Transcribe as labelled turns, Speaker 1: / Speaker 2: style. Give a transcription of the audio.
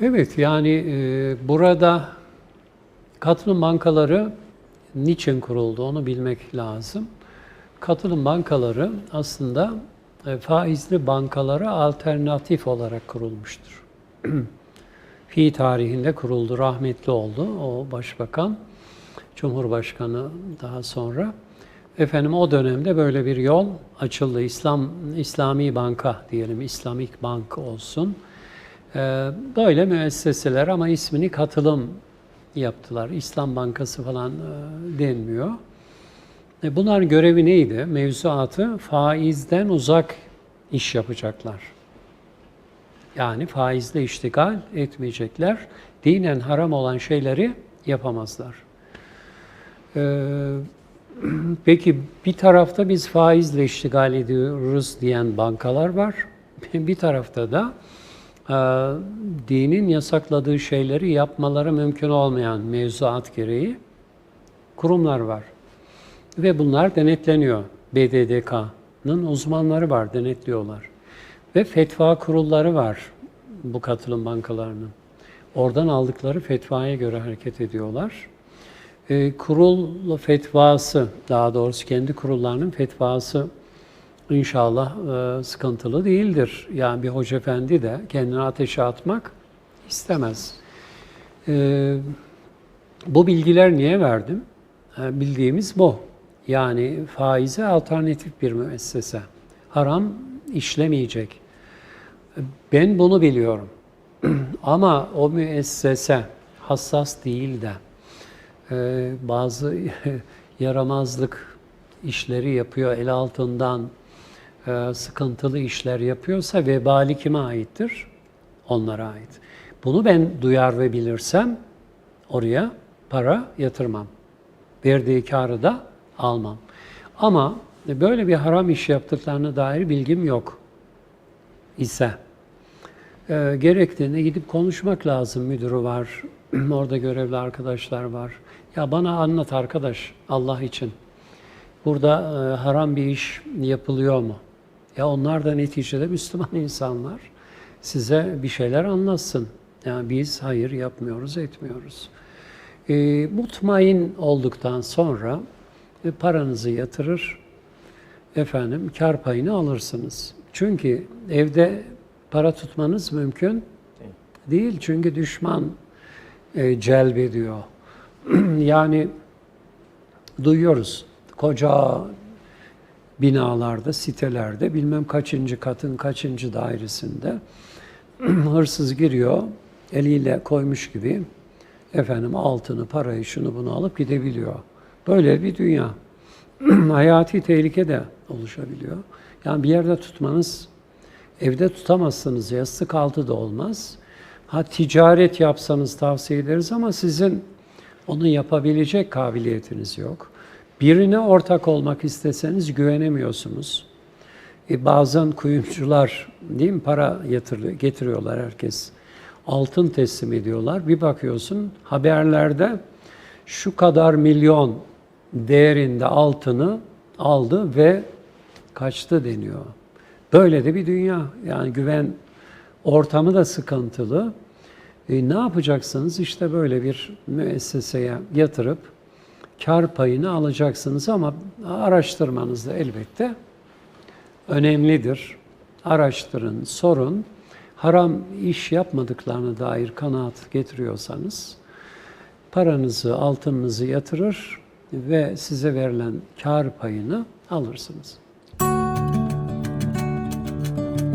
Speaker 1: Evet yani e, burada katılım bankaları niçin kuruldu onu bilmek lazım. Katılım bankaları aslında e, faizli bankalara alternatif olarak kurulmuştur. Fi tarihinde kuruldu, rahmetli oldu o başbakan, cumhurbaşkanı daha sonra. Efendim o dönemde böyle bir yol açıldı. İslam İslami banka diyelim, İslamik bank olsun. Ee, Böyle müesseseler ama ismini katılım yaptılar. İslam Bankası falan e, denmiyor. E, Bunların görevi neydi? Mevzuatı faizden uzak iş yapacaklar. Yani faizle iştigal etmeyecekler. Dinen haram olan şeyleri yapamazlar. Ee, Peki bir tarafta biz faizle iştigal ediyoruz diyen bankalar var. Bir tarafta da e, dinin yasakladığı şeyleri yapmaları mümkün olmayan mevzuat gereği kurumlar var. Ve bunlar denetleniyor. BDDK'nın uzmanları var, denetliyorlar. Ve fetva kurulları var bu katılım bankalarının. Oradan aldıkları fetvaya göre hareket ediyorlar. E, kurul fetvası, daha doğrusu kendi kurullarının fetvası inşallah e, sıkıntılı değildir. Yani bir hoca efendi de kendini ateşe atmak istemez. E, bu bilgiler niye verdim? E, bildiğimiz bu. Yani faize alternatif bir müessese. Haram işlemeyecek. Ben bunu biliyorum. Ama o müessese hassas değil de bazı yaramazlık işleri yapıyor, el altından sıkıntılı işler yapıyorsa vebali kime aittir? Onlara ait. Bunu ben duyar ve bilirsem oraya para yatırmam. Verdiği karı da almam. Ama böyle bir haram iş yaptıklarına dair bilgim yok ise e, gerektiğinde gidip konuşmak lazım. Müdürü var, orada görevli arkadaşlar var. Ya bana anlat arkadaş Allah için. Burada e, haram bir iş yapılıyor mu? Ya onlar da neticede Müslüman insanlar. Size bir şeyler anlatsın. Yani biz hayır yapmıyoruz, etmiyoruz. E, mutmain olduktan sonra e, paranızı yatırır, efendim kar payını alırsınız. Çünkü evde para tutmanız mümkün değil. Çünkü düşman e, celbediyor. yani duyuyoruz koca binalarda, sitelerde bilmem kaçıncı katın kaçıncı dairesinde hırsız giriyor eliyle koymuş gibi efendim altını, parayı, şunu bunu alıp gidebiliyor. Böyle bir dünya. Hayati tehlike de oluşabiliyor. Yani bir yerde tutmanız, evde tutamazsınız, yastık altı da olmaz. Ha ticaret yapsanız tavsiye ederiz ama sizin onu yapabilecek kabiliyetiniz yok. Birine ortak olmak isteseniz güvenemiyorsunuz. E bazen kuyumcular değil mi para yatırıyor, getiriyorlar herkes. Altın teslim ediyorlar. Bir bakıyorsun haberlerde şu kadar milyon değerinde altını aldı ve kaçtı deniyor. Böyle de bir dünya. Yani güven ortamı da sıkıntılı. E, ne yapacaksınız? İşte böyle bir müesseseye yatırıp kar payını alacaksınız ama araştırmanız da elbette önemlidir. Araştırın, sorun. Haram iş yapmadıklarına dair kanaat getiriyorsanız paranızı, altınınızı yatırır ve size verilen kar payını alırsınız.